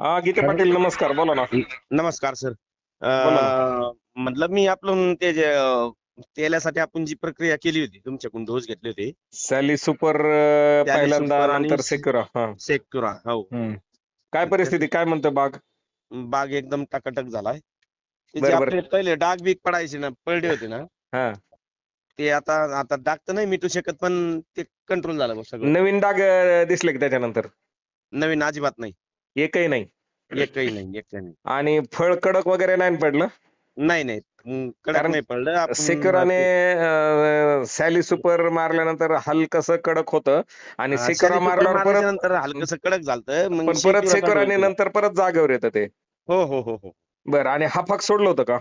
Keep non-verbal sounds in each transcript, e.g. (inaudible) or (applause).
हा गीते पाटील नमस्कार बोला ना. नमस्कार सर. म्हटलं मी आपण ते जे तेलासाठी आपण जी प्रक्रिया केली होती तुमच्याकडून डोस घेतले होते. सॅली सुपर पहिल्यांदा नंतर सेक्युरा हा. सेक्युरा हो. काय परिस्थिती काय म्हणतो बाग? बाग एकदम टकाटक झालाय. आपले पहिले डाग बीग पडायचे ना पडले होते ना. ते आता आता डाग तर नाही मिटू शकत पण ते कंट्रोल झालं सगळं. नवीन डाग दिसले की त्याच्यानंतर? नवीन अजिबात नाही. एकही नाही. एकही नाही एकही नाही. आणि फळ कडक वगैरे नाही पडलं? नाही नाही. हम्म, कडक कारण नाही पडलं. आपण सेक्युराने सॅली सुपर मारल्यानंतर हलकसं कडक होतं. आणि हा, शरीर मारल्यावर परत नंतर हलकस कडक झालं मग पण परत control केलं. नंतर परत जागेवर येतं ते. हो हो हो हो. बरं आणि हाफाक सोडलं होतं का?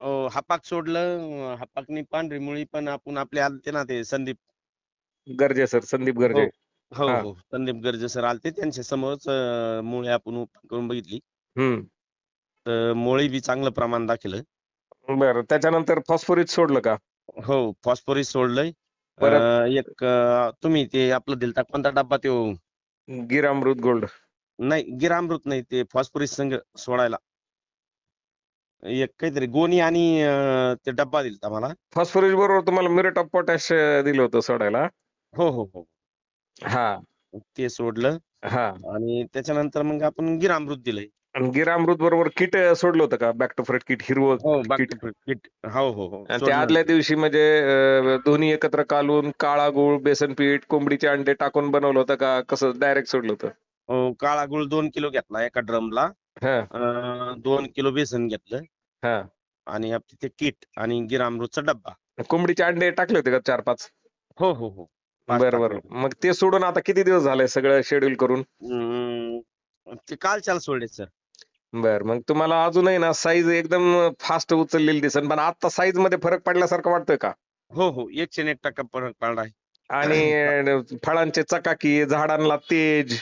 अं, हापाक सोडलं. हापाकनी पांढरी मुळी पण आपण आपले आलते ना ते संदीप. गरजे सर. संदीप गरजे. हो. हा. हो. संदीप गर्जे सर आलते. त्यांच्या समोरच अं, मुळे आपण open करून बघितली. तर मुळी बी चांगलं प्रमाण दाखवलं. बरं. त्याच्यानंतर फॉस्फोरिस सोडलं का? हो फॉस्फोरिस सोडलंय. परत? अं, एक अं, तुम्ही ते आपलं दिलता कोणता डब्बा तो? गिरामृत गोल्ड. नाही गिरामृत नाही ते फॉस्फोरिस संग सोडायला. एक काहीतरी गोणी आणि अं, ते डब्बा दिलता मला. फॉस्फोरस बरोबर तुम्हाला मिरेट ऑफ पोटॅश दिलं होतं सोडायला. हो हो हो. हा. ते सोडलं. हा. आणि त्याच्यानंतर मग आपण गिरामृत दिलंय. आणि गिरामृत बरोबर किट सोडलं होतं का? बॅक टू फ्रंट किट हिरवं हो किट. बाकी किट. हो हो हो. आणि सोडलं. त्या आदल्या दिवशी म्हणजे अं, दोन्ही एकत्र कालून काळा गुळ बेसन पीठ कोंबडीचे अंडे टाकून बनवलं होतं का? कसं डायरेक्ट सोडलं होतं? हो, काळा गुळ दोन किलो घेतला एका ड्रमला. हा. दोन किलो बेसन घेतलं. हा. आणि आपले ते किट आणि गिरामृतचा डब्बा. कोंबडीचे अंडे टाकले होते का चार पाच हो हो हो. बरं. बरं. मग ते सोडून आता किती दिवस झाले सगळं शेड्यूल करून? हम्म, ते कालच्याला सोडले सर बर मग तुम्हाला अजूनही ना साईज एकदम फास्ट उचललेली दिसन पण आता साईजमध्ये फरक पडल्यासारखं वाटतोय का? हो हो. एकशे एक टक्का फरक पडलाय आणि अं, (coughs) फळांचे चकाकी झाडांना तेज.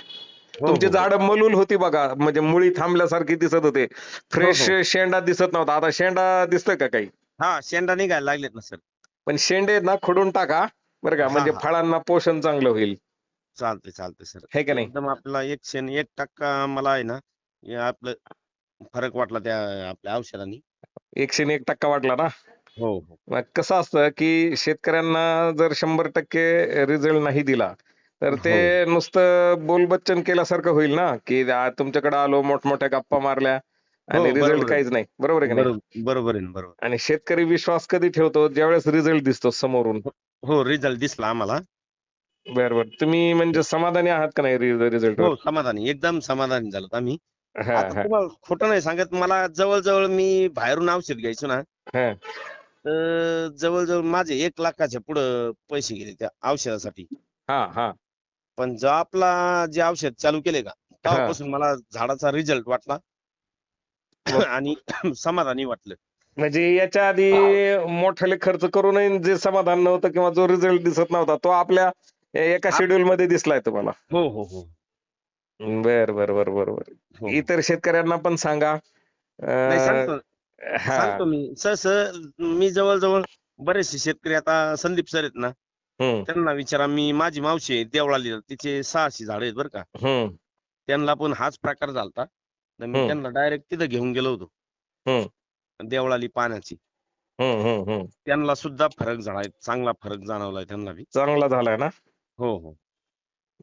हो, तुमची हो, झाडं मलूल होती बघा म्हणजे मुळी थांबल्यासारखी दिसत होते. फ्रेश हो. शेंडा दिसत नव्हता. आता शेंडा दिसतोय का काही? हा शेंडा निघायला लागलेत ना सर पण शेंडे ना खोडून टाका. बरं का हा, म्हणजे हा. फळांना पोषण चांगलं होईल. चालते चालते सर. हे का नाही? एकदम आपला एकशे आणि एक टक्का मला आहे ना हे आपलं फरक वाटला त्या आपल्या औषधांनी. एकशे आणि एक टक्का वाटला ना? हो हो. मग कसं असतं की शेतकऱ्यांना जर शंभर टक्के रिझल्ट नाही दिला तर ते नुसतं बोलबच्चन केल्यासारखं होईल ना? की आ, तुमच्याकडे आलो मोठमोठ्या गप्पा मारल्या आणि हो, रिझल्ट बरोबर. काहीच नाही. बरोबर आहे का नाही? बरोबर बरोबर आहे ना, बरोबर आणि शेतकरी विश्वास कधी ठेवतो? ज्यावेळेस रिझल्ट दिसतो समोरून. हो रिझल्ट दिसला आम्हाला. बरं बरं. तुम्ही म्हणजे समाधानी आहात का नाही रिझल्ट हो समाधानी. एकदम समाधानी झालो आम्ही. आता तुम्हाला खोटं नाही सांगत मला जवळजवळ मी बाहेरून औषध घ्यायचो ना. हा. तर जवळजवळ माझे एक लाखाच्या पुढं पैसे गेले त्या औषधासाठी. हा हा. पण जो आपला जे औषध चालू केले का तेव्हापासून मला झाडाचा रिझल्ट वाटला. आणि (clears throat) समाधानी वाटलं. म्हणजे याच्या आधी मोठाले खर्च करूनही जे समाधान नव्हतं किंवा जो रिझल्ट दिसत नव्हता तो आपल्या एका शेड्यूल मध्ये दिसलाय तुम्हाला. हो हो हो. बर बर बर बर बर. हो. इतर शेतकऱ्यांना पण सांगा. सांगतो. हा. मी. सर मी जवळजवळ बरेचसे शेतकरी आता संदीप सर आहेत ना त्यांना विचारा. मी माझी मावशी आहे देवळाली. तिचे सहाशे झाड आहेत बरं का. त्यांना पण हाच प्रकार झालता. तर मी. त्यांना डायरेक्ट तिथं घेऊन गेलो होतो. देवळाली पाण्याची. हम्म हम्म हम्म. त्यांना सुद्धा फरक झालाय चांगला फरक जाणवलाय त्यांना बी. चांगला झालाय ना? हो हो.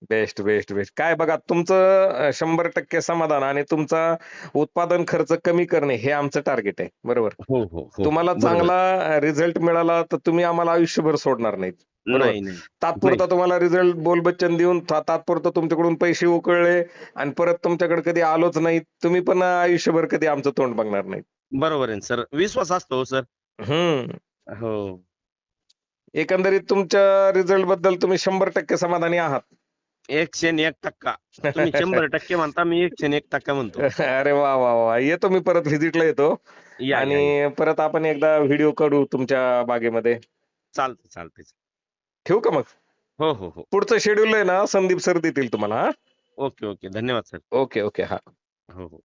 Best best best. काय बघा तुमचं अं, शंभर टक्के समाधान आणि तुमचा उत्पादन खर्च कमी करणे हे आमचं टार्गेट आहे. बरोबर? हो हो हो. तुम्हाला बरोबर. चांगला रिझल्ट मिळाला तर तुम्ही आम्हाला आयुष्यभर सोडणार नाहीत. बरोबर. नाही नाही. तात्पुरता तुम्हाला रिझल्ट बोलबच्चन देऊन ता- तात्पुरतं तुमच्याकडून पैसे उकळले आणि परत तुमच्याकडे कधी आलोच नाही तुम्ही पण आयुष्यभर कधी आमचं तोंड बघणार नाही बरोबर आहे सर. विश्वास असतो सर. हम्म. हो. एकंदरीत तुमच्या रिझल्टबद्दल तुम्ही शंभर टक्के समाधानी आहात. एकशे एक टक्का. तुम्ही शंभर (laughs) टक्के म्हणता मी एकशे एक टक्का म्हणतो. अरे वा वा वा. येतो मी परत व्हिजिटला येतो. या. आणि परत आपण एकदा व्हिडिओ काढू तुमच्या बागेमध्ये. चालतंय चालतंय. ठेवू का मग? हो हो हो. पुढचं शेड्यूल आहे ना संदीप सर देतील तुम्हाला हा. Okay okay. धन्यवाद सर. ओके ओके हा. हो हो.